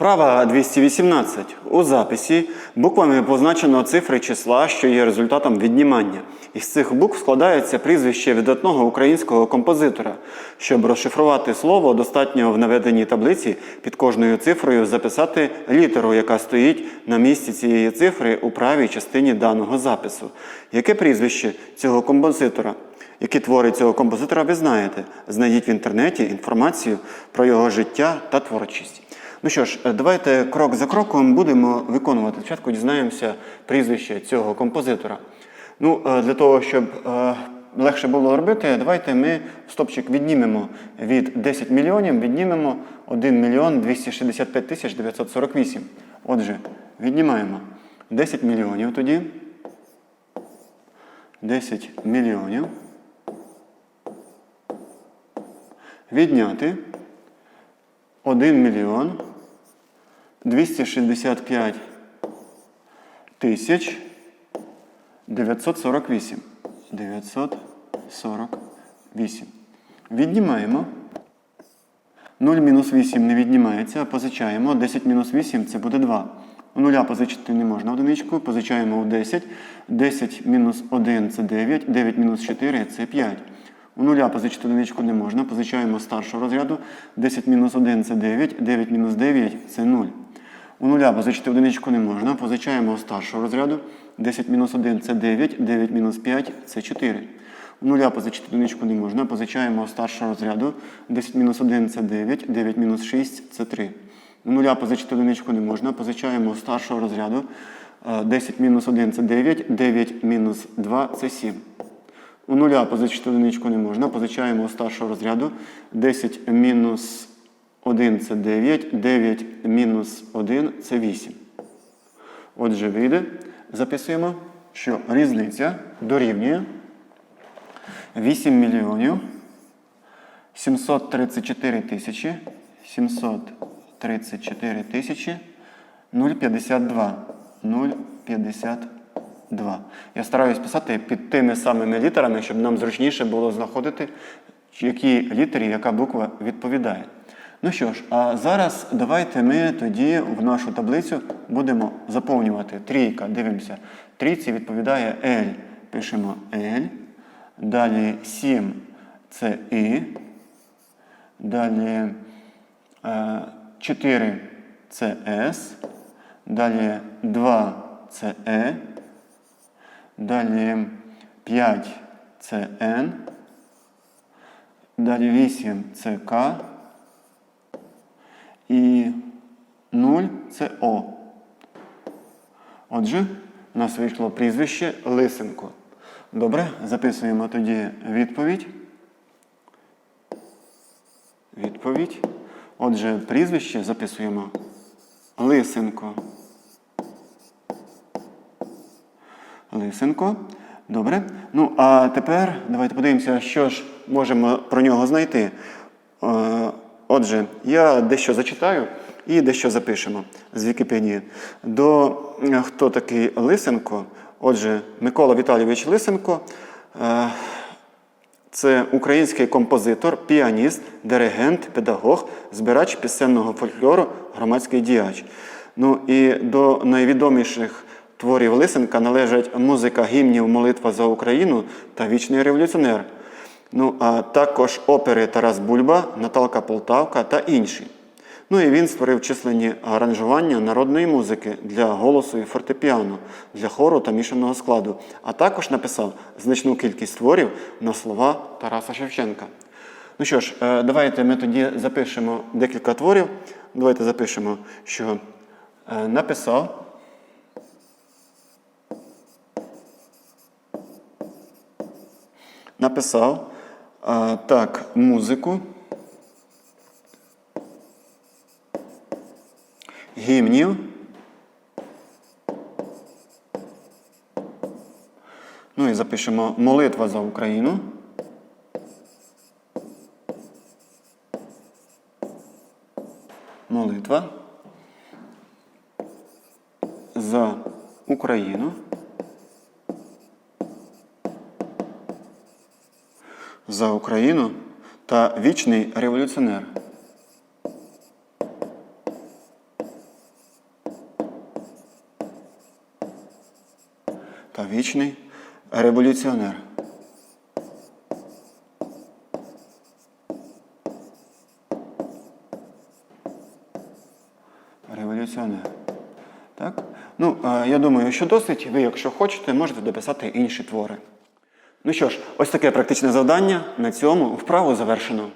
Вправа 218. У записі буквами позначено цифри числа, що є результатом віднімання. Із цих букв складається прізвище видатного українського композитора. Щоб розшифрувати слово, достатньо в наведеній таблиці під кожною цифрою записати літеру, яка стоїть на місці цієї цифри у правій частині даного запису. Яке прізвище цього композитора? Які твори цього композитора ви знаєте? Знайдіть в інтернеті інформацію про його життя та творчість. Ну що ж, е, давайте крок за кроком будемо виконувати. Спочатку дізнаємося прізвище цього композитора. Ну, е, для того, щоб е, легше було робити, давайте ми стопчик віднімемо від 10 мільйонів, віднімемо 1 мільйон 265 тисяч 948. Отже, віднімаємо 10 мільйонів тоді. 10 мільйонів. Відняти 1 мільйон 265 тисяч 948. 948. Віднімаємо. 0 мінус 8 не віднімається, позичаємо. 10 мінус 8 це буде 2. У нуля позичити не можна одиничку, позичаємо у 10. 10 мінус 1 це 9, 9 мінус 4 це 5. У нуля позичити одиничку не можна, позичаємо старшого розряду. 10 мінус 1 це 9, 9 мінус 9 це 0. У нуля позичити одиничку не можна, позичаємо старшого розряду. 10 мінус 1 це 9, 9 мінус 5 це 4. У нуля позичити одиничку не можна, позичаємо старшого розряду. 10 мінус 1 це 9, 9 мінус 6 це 3. У нуля позичити одиничку не можна, позичаємо старшого розряду. Е, 10 мінус 1 це 9, 9 мінус 2 це 7. У нуля позичити одиничку не можна, позичаємо старшого розряду. 10 мінус 1 це 9, 9 мінус 1 це 8. Отже, вийде, записуємо, що різниця дорівнює 8 мільйонів 734 тисячі 734 тисячі 0,52. 0,52. Я стараюсь писати під тими самими літерами, щоб нам зручніше було знаходити, якій літері яка буква відповідає. Ну що ж, а зараз давайте ми тоді в нашу таблицю будемо заповнювати. Трійка, дивимося. Трійці відповідає L. Пишемо L. Далі 7 це І. Далі 4 це С. Далі 2 це Е. Далі 5 це Н. Далі 8 це К. І 0 це О. Отже, у нас вийшло прізвище Лисенко. Добре, записуємо тоді відповідь. Відповідь. Отже, прізвище записуємо Лисенко. Лисенко. Добре. Ну, а тепер давайте подивимося, що ж можемо про нього знайти. Отже, я дещо зачитаю і дещо запишемо з Вікіпедії. До е, хто такий Лисенко? Отже, Микола Віталійович Лисенко. е, Це український композитор, піаніст, диригент, педагог, збирач пісенного фольклору, громадський діяч. Ну і до найвідоміших творів Лисенка належать музика гімнів Молитва за Україну та Вічний революціонер. Ну, а також опери Тарас Бульба, Наталка Полтавка та інші. Ну і він створив численні аранжування народної музики для голосу і фортепіано, для хору та мішаного складу, а також написав значну кількість творів на слова Тараса Шевченка. Ну що ж, е, давайте ми тоді запишемо декілька творів. Давайте запишемо, що е, написав. Написав а, так, музику. Гімнів. Ну і запишемо молитва за Україну. Молитва за Україну. за Україну та вічний революціонер. Та вічний революціонер. Революціонер. Так? Ну, е, я думаю, що досить. Ви, якщо хочете, можете дописати інші твори. Ну що ж, ось таке практичне завдання. На цьому вправу завершено.